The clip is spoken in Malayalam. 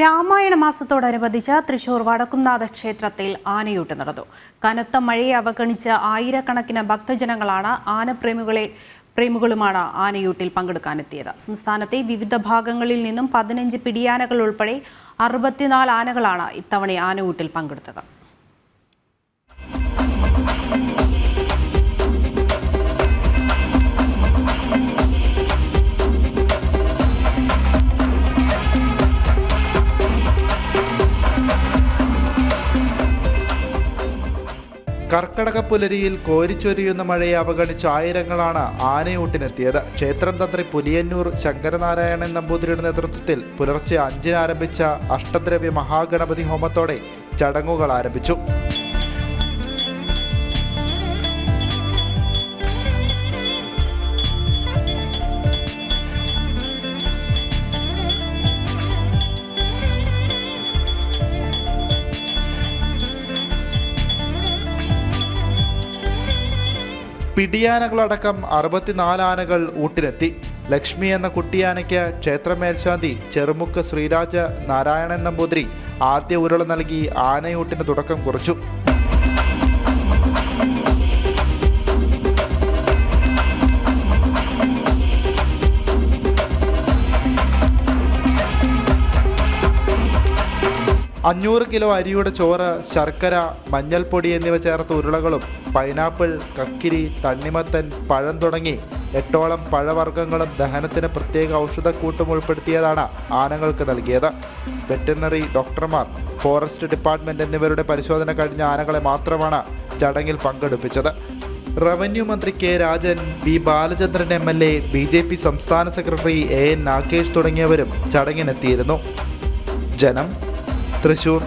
രാമായണ മാസത്തോടനുബന്ധിച്ച് തൃശൂർ വടക്കുംനാഥ ക്ഷേത്രത്തിൽ ആനയൂട്ട് നടന്നു. കനത്ത മഴയെ അവഗണിച്ച് ആയിരക്കണക്കിന് ഭക്തജനങ്ങളാണ് ആനപ്രേമികളെ പ്രേമികളുമാണ് ആനയൂട്ടിൽ പങ്കെടുക്കാനെത്തിയത്. സംസ്ഥാനത്തെ വിവിധ ഭാഗങ്ങളിൽ നിന്നും പതിനഞ്ച് പിടിയാനകൾ ഉൾപ്പെടെ അറുപത്തിനാല് ആനകളാണ് ഇത്തവണ ആനയൂട്ടിൽ പങ്കെടുത്തത്. കർക്കടക പുലരിയിൽ കോരിച്ചൊരിയുന്ന മഴയെ അവഗണിച്ച് ആയിരങ്ങളാണ് ആനയൂട്ടിനെത്തിയത്. ക്ഷേത്രം തന്ത്രി പുലിയന്നൂർ ശങ്കരനാരായണൻ നമ്പൂതിരിയുടെ നേതൃത്വത്തിൽ പുലർച്ചെ അഞ്ചിന് ആരംഭിച്ച അഷ്ടദ്രവ്യ മഹാഗണപതി ഹോമത്തോടെ ചടങ്ങുകൾ ആരംഭിച്ചു. പിടിയാനകളടക്കം അറുപത്തിനാല് ആനകൾ ഊട്ടിലെത്തി. ലക്ഷ്മി എന്ന കുട്ടിയാനയ്ക്ക് ക്ഷേത്രമേൽശാന്തി ചെറുമുക്ക് ശ്രീരാജ നാരായണൻ നമ്പൂതിരി ആദ്യ ഉരുള നൽകി ആനയൂട്ടിന് തുടക്കം കുറിച്ചു. അഞ്ഞൂറ് കിലോ അരിയുടെ ചോറ് ശർക്കര മഞ്ഞൾപ്പൊടി എന്നിവ ചേർത്ത ഉരുളകളും പൈനാപ്പിൾ കക്കിരി തണ്ണിമത്തൻ പഴം തുടങ്ങി എട്ടോളം പഴവർഗങ്ങളും ദഹനത്തിന് പ്രത്യേക ഔഷധക്കൂട്ടും ഉൾപ്പെടുത്തിയതാണ് ആനകൾക്ക് നൽകിയത്. വെറ്ററിനറി ഡോക്ടർമാർ ഫോറസ്റ്റ് ഡിപ്പാർട്ട്മെന്റ് എന്നിവരുടെ പരിശോധന കഴിഞ്ഞ ആനകളെ മാത്രമാണ് ചടങ്ങിൽ പങ്കെടുപ്പിച്ചത്. റവന്യൂ മന്ത്രി K Rajan B Balachandran M L A B J P സംസ്ഥാന സെക്രട്ടറി എ എൻ നാഗേഷ് തുടങ്ങിയവരും ചടങ്ങിനെത്തിയിരുന്നു. ജനം തൃശൂർ